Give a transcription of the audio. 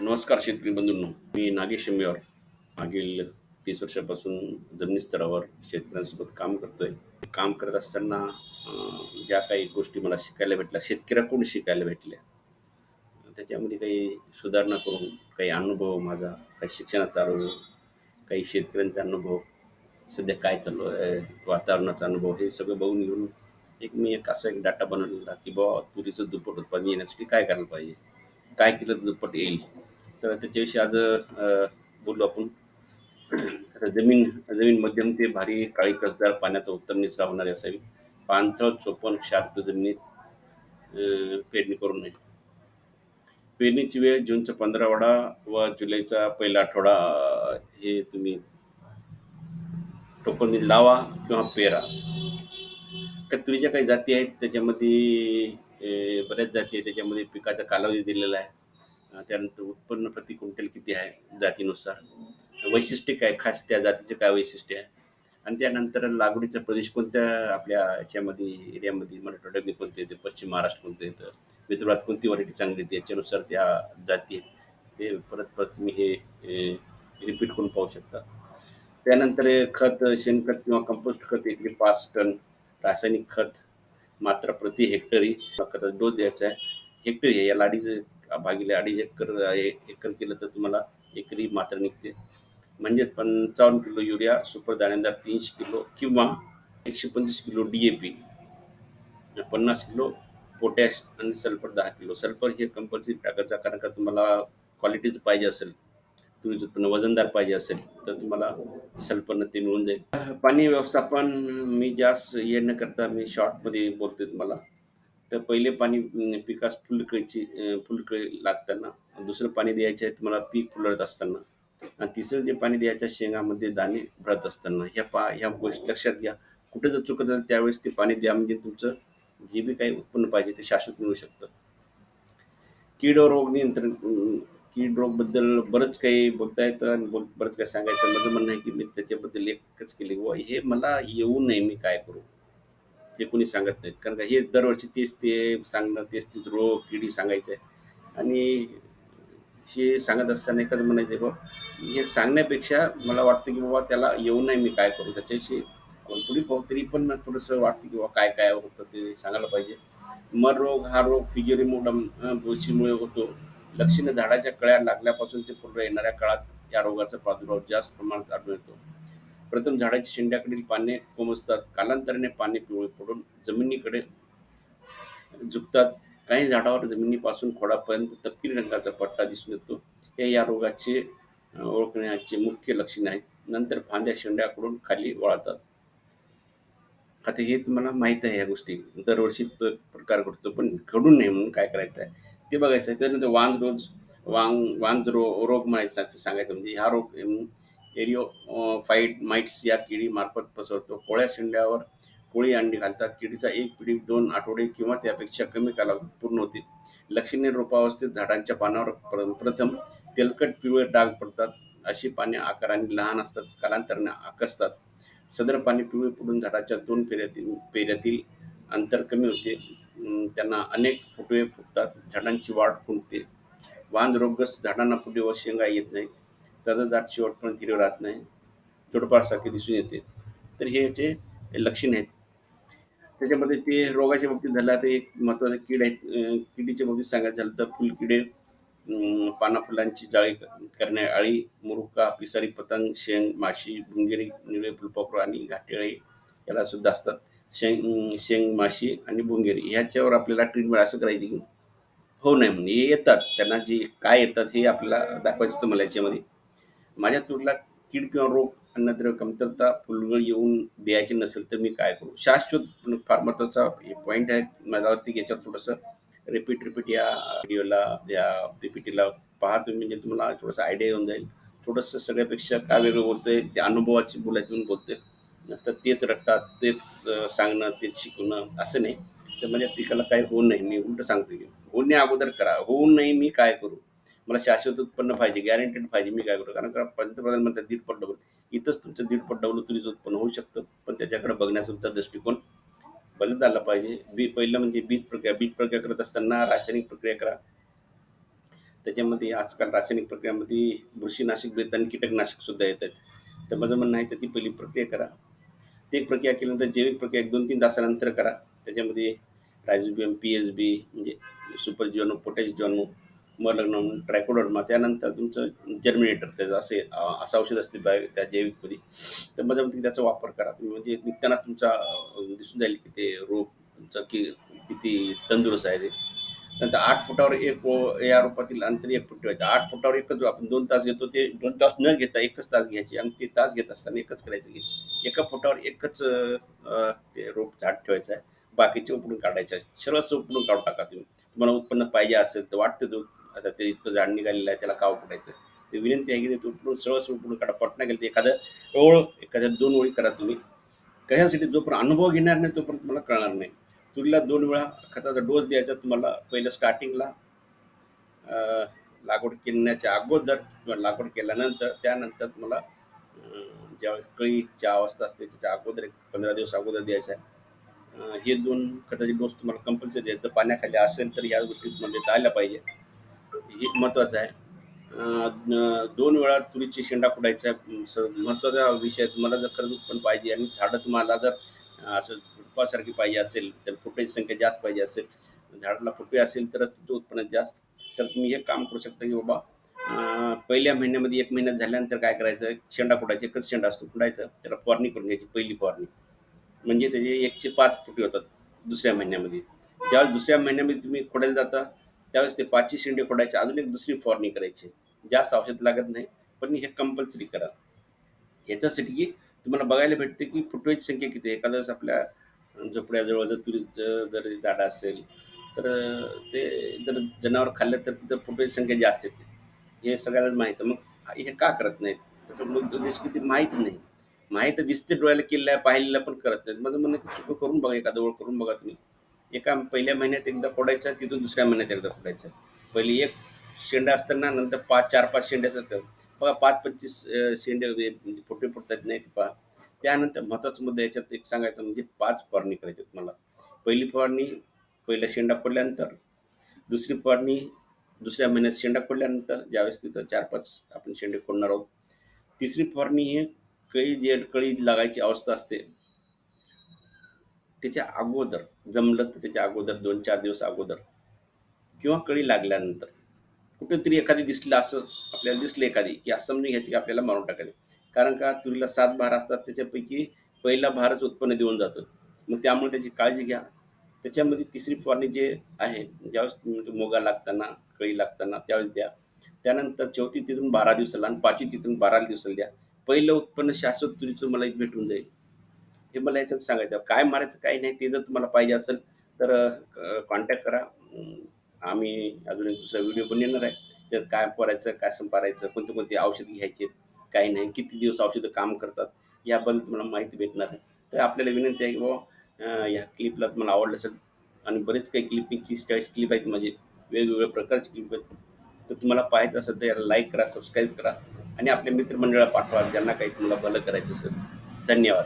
नमस्कार शेतकरी बंधूंनो. मी नागेश शिंबेवर. मागील तीस वर्षापासून जमिनी स्तरावर शेतकऱ्यांसोबत काम करतोय. काम करत असताना ज्या काही गोष्टी मला शिकायला भेटल्या शेतकऱ्याकडून शिकायला भेटल्या त्याच्यामध्ये काही सुधारणा करून काही अनुभव माझा काही शिक्षणाचा अनुभव काही शेतकऱ्यांचा अनुभव सध्या काय चालू आहे वातावरणाचा अनुभव हे सगळं बघून घेऊन एक मी एक असा एक डाटा बनवलेला की बाबा तुरीचं दुप्पट उत्पादन येण्यासाठी काय करायला पाहिजे? काय केलं दुप्पट येईल? तर त्याच्याविषयी आज बोललो बोलू आपण आता जमीन जमीन मध्यम ते भारी काळी कसदार पाण्याचा उत्तम निचरा होणारी असावी. पाणथळ चोपण क्षारत जमिनीत पेरणी करू नये. पेरणीची वेळ जूनचा पंधरावडा व जुलैचा पहिला आठवडा हे तुम्ही टोकन लावा किंवा पेरा. त्या तुरीच्या काही जाती आहेत त्याच्यामध्ये बऱ्याच जाती आहेत त्याच्यामध्ये पिकाचा कालावधी दिलेला आहे. त्यानंतर उत्पन्न प्रति क्विंटल किती आहे जातीनुसार? वैशिष्ट्य काय? खास त्या जातीचे काय वैशिष्ट्य आहे? आणि त्यानंतर लागवडीचा प्रदेश कोणत्या आपल्या याच्यामध्ये एरियामध्ये? मराठवाड्यामध्ये कोणते येते? पश्चिम महाराष्ट्र कोणतं येतं? विदर्भात कोणती व्हरायटी चांगली येते? याच्यानुसार त्या जाती आहेत. ते परत परत तुम्ही हे रिपीट करून पाहू शकता. त्यानंतर खत शेणखत किंवा कंपोस्ट खत एकरी पाच टन रासायनिक खत मात्र प्रति हेक्टरी. खताचा डोस द्यायचा आहे. हेक्टरी आहे. या लाडीचं भागिले अडीच एकर एकर केलं तर तुम्हाला एकरी मात्र निघते. म्हणजेच पंचावन्न किलो युरिया सुपर दाणेदार तीनशे किलो किंवा एकशे पंचवीस किलो डी ए पी पन्नास किलो पोटॅश आणि सल्फर दहा किलो. सल्फर हे कंपल्सरी टाकायचा कारण का तुम्हाला क्वालिटीचं पाहिजे असेल तुरीचं उत्पन्न वजनदार पाहिजे असेल तर तुम्हाला सल्फरनं ते मिळून जाईल. पाणी व्यवस्थापन मी जास्त हे न करता मी शॉर्टमध्ये बोलते तुम्हाला. तर पहिले पाणी पिकास फुलकळीची फुलकळी लागताना दुसरं पाणी द्यायचे आहे तुम्हाला पीक फुलत असताना. आणि तिसरं जे पाणी द्यायचं आहे शेंगामध्ये दाणे भरत असताना. ह्या पा ह्या गोष्टी लक्षात घ्या. कुठे जर चुकत असेल त्यावेळेस ते पाणी द्या. म्हणजे तुमचं जे बी काही उत्पन्न पाहिजे ते शाश्वत मिळू शकतं. कीड रोग नियंत्रण कीड रोगबद्दल बरंच काही बोलता येतं आणि बोल बरंच काही सांगायचं. माझं म्हणणं आहे की मी त्याच्याबद्दल एकच केली बुवा हे मला येऊ नये मी काय करू? ते कोणी सांगत नाहीत. कारण का हे दरवर्षी तेच ते सांगणं तेच तेच रोग किडी सांगायचं. आहे आणि हे सांगत असताना एकच म्हणायचं आहे बाबा हे सांगण्यापेक्षा मला वाटतं की बाबा त्याला येऊ नाही मी काय करू. त्याच्याविषयी आपण पुढे पाहू तरी पण थोडंसं वाटतं की बाबा काय काय होतं ते सांगायला पाहिजे. मर रोग हा रोग फिजेरिमोडम बुरशीमुळे होतो. लक्षणं झाडाच्या कळ्या लागल्यापासून ते पूर्ण येणाऱ्या काळात या रोगाचा प्रादुर्भाव जास्त प्रमाणात आढळून येतो प्रथम झाडाच्या शेंड्याकडील पाने कोमजतात कालांतराने पाने पिवळे पडून जमिनीकडे झुकतात. काही झाडावर जमिनीपासून खोडापर्यंत तपकिरी रंगाचा पट्टा दिसून येतो. हे या रोगाचे ओळखण्याचे मुख्य लक्षणे आहेत. नंतर फांद्या शेंड्याकडून खाली वळतात. आता हे तुम्हाला माहीत आहे या गोष्टी. दरवर्षी तो प्रकार घडतो पण घडून नये म्हणून काय करायचं आहे ते बघायचं आहे त्यानंतर वांज रोज वांग वांज रो रोग म्हणायचा सांगायचं. म्हणजे हा रोग एरिओ फाईट माइट्स या किडीमार्फत पसरतो कोळ्या शेंड्यावर कोळी अंडी घालतात. किडीचा एक पिढी दोन आठवडे किंवा त्यापेक्षा कमी कालावधीत पूर्ण होते. लक्षणीय रोपावस्थेत झाडांच्या पानावर प्र- प्रथम तेलकट पिवळे डाग पडतात. अशी पाने आकाराने लहान असतात कालांतराने आकसतात. सदर पाने पिवळे पडून झाडाच्या दोन पेऱ्यातील पेऱ्यातील अंतर कमी होते. त्यांना अनेक फुटवे फुटतात. झाडांची वाढ खुंटते. वाहन रोगग्रस्त झाडांना फुटे व शेंगा येत नाही शेवट शेवटपर्यंत हिरवे राहत नाही. जोडपासारखे दिसून येते. तर हे याचे लक्षण आहेत. त्याच्यामध्ये ते रोगाच्या बाबतीत झालं तर एक महत्त्वाचं कीड आहे किडीच्या बाबतीत सांगायचं झालं तर फुलकिडे पाना फुलांची जाळी करण्या अळी मुरुका पिसारी पतंग शेंग माशी भुंगेरी निळे फुलपाखरू आणि घाटेळी याला सुद्धा असतात. शेंग शेंग माशी आणि भुंगेरी ह्याच्यावर आपल्याला ट्रीटमेंट असं करायची की हो नाही म्हणजे हे येतात. त्यांना जे काय येतात हे आपल्याला दाखवायचं असतं मला याच्यामध्ये. माझ्या तुरला कीड किंवा रोग अन्नद्रव्य कमतरता फुलगळ येऊन द्यायची नसेल तर मी काय करू? शाश्वत पण फार महत्त्वाचा पॉईंट आहे. मला वाटते की याच्यावर थोडंसं रिपीट रिपीट या व्हिडिओला या पीपीटीला पहा तुम्ही. म्हणजे तुम्हाला थोडंसं आयडिया येऊन जाईल. थोडंसं सगळ्यापेक्षा काय वेगळं बोलतंय? ते अनुभवाची बोलायतून बोलते नसतं तेच रट्टात तेच सांगणं तेच शिकवणं असं नाही. तर माझ्या पिकाला काही होऊ नये. मी उलट सांगतो की होण्या अगोदर करा. होऊ नये मी काय करू? मला शाश्वत उत्पन्न पाहिजे गॅरंटेड पाहिजे. मी काय करू कारण का पंतप्रधान म्हणतात दीडपट डबल. इथंच तुमचं दीडपट डबल तुरीचं उत्पन्न होऊ शकतं. पण त्याच्याकडे बघण्याचा दृष्टिकोन बदलत आला पाहिजे. बी पहिलं म्हणजे बीज प्रक्रिया. बीज प्रक्रिया करत असताना रासायनिक प्रक्रिया करा. त्याच्यामध्ये आजकाल रासायनिक प्रक्रियामध्ये बुरशीनाशक बेत आणि कीटकनाशकसुद्धा येत आहेत तर माझं म्हणणं आहे तर ती पहिली प्रक्रिया करा. ते एक प्रक्रिया केल्यानंतर जैविक प्रक्रिया एक दोन तीन तासानंतर करा. त्याच्यामध्ये रायझोबियम पी एच बी म्हणजे सुपर जिओनो पोटॅश मग लग्न ट्रायकोडर्मा त्यानंतर तुमचं जर्मिनेटर त्याचं असे असं औषध असते बाय त्या जैविकमध्ये तर माझ्या मते त्याचा वापर करा. तुम्ही म्हणजे निघताना तुमचा दिसून जाईल की ते रोग तुमचा की किती तंदुरुस्त आहे ते. नंतर आठ फुटावर एक या रोपातील अंतर एक फूट ठेवायचं. आठ फुटावर एकच आपण दोन तास घेतो ते दोन तास न घेता एकच तास घ्यायचे आणि ते तास घेत असताना एकच करायचं की एका फुटावर एकच ते रोप झाड ठेवायचं आहे. बाकीचे उपडून काढायचे आहे. सरस उपडून काढून टाका तुम्ही. तुम्हाला उत्पन्न पाहिजे असेल तर वाटतं तो. आता ते इतकं झाड निघालेलं आहे त्याला का पडायचं. ते विनंती आहे की ते उपडून सरस उपडून काढा. पटना गेलं तर एखादं ओळ एखाद्या दोन ओळी करा तुम्ही. कशासाठी? जोपर्यंत अनुभव घेणार नाही तोपर्यंत तुम्हाला कळणार नाही. तुरीला दोन वेळा खताचा डोस द्यायचा तुम्हाला पहिलं स्टार्टिंगला लागवड करण्याच्या अगोदर किंवा लागवड केल्यानंतर त्यानंतर तुम्हाला ज्यावेळेस कळीच्या अवस्था असते त्याच्या अगोदर एक पंधरा दिवस अगोदर द्यायचा आहे. हे दोन खताचे डोस तुम्हाला कंपल्सरी द्यायचं जर पाण्याखाली असेल तर या गोष्टी तुम्हाला देता आल्या पाहिजे. हे महत्त्वाचं आहे. दोन वेळा तुरीची शेंडा कुडायचा आहे. स- महत्त्वाचा विषय आहे. तुम्हाला जर खरंच उत्पन्न पाहिजे आणि झाडं तुम्हाला जर असं फुटपासारखी पाहिजे असेल तर फुटेची संख्या जास्त पाहिजे असेल झाडाला फुटे असेल तरच तुमचं उत्पन्न जास्त. तर तुम्ही हे काम करू शकता की बाबा पहिल्या महिन्यामध्ये एक महिन्यात झाल्यानंतर काय करायचं? शेंडा कुडायचा एकच शेंडा असतो कुडायचा त्याला फवारणी करून घ्यायची पहिली फवारणी. म्हणजे त्याचे एकशे पाच फुटे होतात दुसऱ्या महिन्यामध्ये. ज्यावेळेस दुसऱ्या महिन्यामध्ये तुम्ही खोडायला जाता त्यावेळेस ते पाचशे शेंडे खोडायचे अजून एक दुसरी फवारणी करायची. जास्त औषध लागत नाही पण हे कंपल्सरी करा. याच्यासाठी की तुम्हाला बघायला भेटते की फुटव्याची संख्या किती आहे. एखाद्या वेळेस आपल्या झोपड्याजवळ जर तुरीचं जर झाडं असेल तर ते जर जनावर खाल्लं तर तिथं फुटव्याची संख्या जास्त येते. हे सगळ्यालाच माहीत आहे. मग हे का करत नाहीत? त्याचा मग उद्देश किती माहीत नाही. नाही तर दिसते डोळ्याला किल्ला आहे पण करत नाही माझं म्हणणं चुकं करून बघा एखादं ओळ करून बघा तुम्ही. एका पहिल्या महिन्यात एकदा फोडायचं तिथून दुसऱ्या महिन्यात एकदा फोडायचं. पहिली एक शेंडा असताना नंतर पाच चार पाच शेंडे असतात बघा पाच पंचवीस शेंडे म्हणजे फुटतात नाही पहा त्यानंतर महत्त्वाचा मुद्दा याच्यात एक सांगायचं म्हणजे पाच फवारणी करायची तुम्हाला पहिली फवारणी पहिला शेंडा पडल्यानंतर दुसरी फवारणी दुसऱ्या महिन्यात शेंडा पडल्यानंतर ज्यावेळेस तिथं चार पाच आपण शेंडे फोडणार आहोत. तिसरी फवारणी ही कळी जे कळी लागायची अवस्था असते त्याच्या अगोदर जमलं तर त्याच्या अगोदर दोन चार दिवस अगोदर किंवा कळी लागल्यानंतर. कुठेतरी एखादी दिसलं असं आपल्याला दिसलं एखादी की असं समजून घ्यायची की आपल्याला मारून टाकायचे. कारण का तुरीला सात भार असतात त्याच्यापैकी पहिला भारच उत्पन्न देऊन जातं. मग त्यामुळे त्याची काळजी घ्या. त्याच्यामध्ये तिसरी फवारणी जे आहे ज्यावेळेस तुम्ही मोगा लागताना कळी लागताना त्यावेळेस द्या. त्यानंतर चौथी तिथून बारा दिवसाला आणि पाचवी तिथून बारा दिवसाला द्या. पहिलं उत्पन्न शाश्वत तुरीचं मला भेटून जाईल. हे मला याच्यात सांगायचं काय मारायचं काय नाही ते जर तुम्हाला पाहिजे असेल तर कॉन्टॅक्ट करा. आम्ही अजून एक दुसरा व्हिडिओ पण येणार आहे. त्यात काय करायचं काय संपारायचं कोणते कोणते औषध घ्यायचे काय नाही किती दिवस औषधं काम करतात याबद्दल तुम्हाला माहिती भेटणार आहे. तर आपल्याला विनंती आहे की बाबा ह्या या क्लिपला तुम्हाला आवडलं असेल आणि बरेच काही क्लिपिंगची स्टाईल्स क्लिप आहेत माझे वेगवेगळ्या प्रकारचे क्लिप आहेत तर तुम्हाला पाहायचं असेल तर याला लाईक करा सबस्क्राईब करा. आणि आपल्या मित्रमंडळाला पाठवा. ज्यांना काही तुम्हाला भलं करायचं असेल. धन्यवाद.